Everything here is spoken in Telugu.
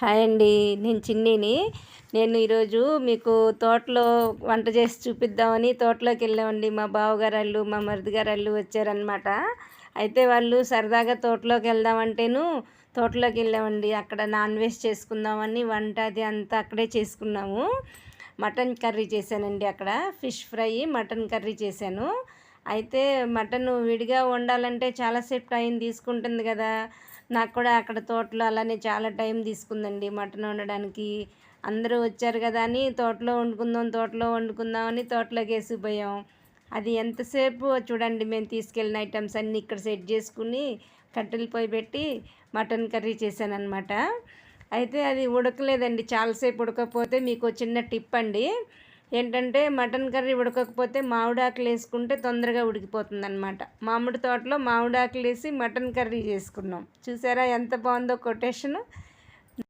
హాయ్ అండి నేను చిన్నీని. నేను ఈరోజు మీకు తోటలో వంట చేసి చూపిద్దామని తోటలోకి వెళ్ళామండి. మా బావగారు మా మరిది గారు వచ్చారనమాట అయితే వాళ్ళు సరదాగా తోటలోకి వెళ్దామంటేను తోటలోకి వెళ్ళామండి. అక్కడ నాన్ వెజ్ చేసుకుందామని వంట అది అంతా అక్కడే చేసుకున్నాము. మటన్ కర్రీ చేశానండి అక్కడ. ఫిష్ ఫ్రై మటన్ కర్రీ చేశాను. అయితే మటన్ విడిగా వండాలంటే చాలాసేపు టైం తీసుకుంటుంది కదా. నాకు కూడా అక్కడ తోటలో అలానే చాలా టైం తీసుకుందండి. మటన్ వండడానికి అందరూ వచ్చారు కదా అని తోటలో వండుకుందాం తోటలో వండుకుందామని తోటలోకి వేసిపోయాం అది ఎంతసేపు చూడండి మేము తీసుకెళ్ళిన ఐటమ్స్ అన్నీ ఇక్కడ సెట్ చేసుకుని కట్టెలు పోయి పెట్టి మటన్ కర్రీ చేశానమాట అయితే అది ఉడకలేదండి. చాలాసేపు ఉడకపోతే మీకు చిన్న టిప్ అండి. ఏంటంటే మటన్ కర్రీ ఉడకకపోతే మామిడాకులు వేసుకుంటే తొందరగా ఉడికిపోతుంది అనమాట మామిడి తోటలో మామిడాకులు వేసి మటన్ కర్రీ చేసుకున్నాం. చూసారా ఎంత బాగుందో కొటేషను?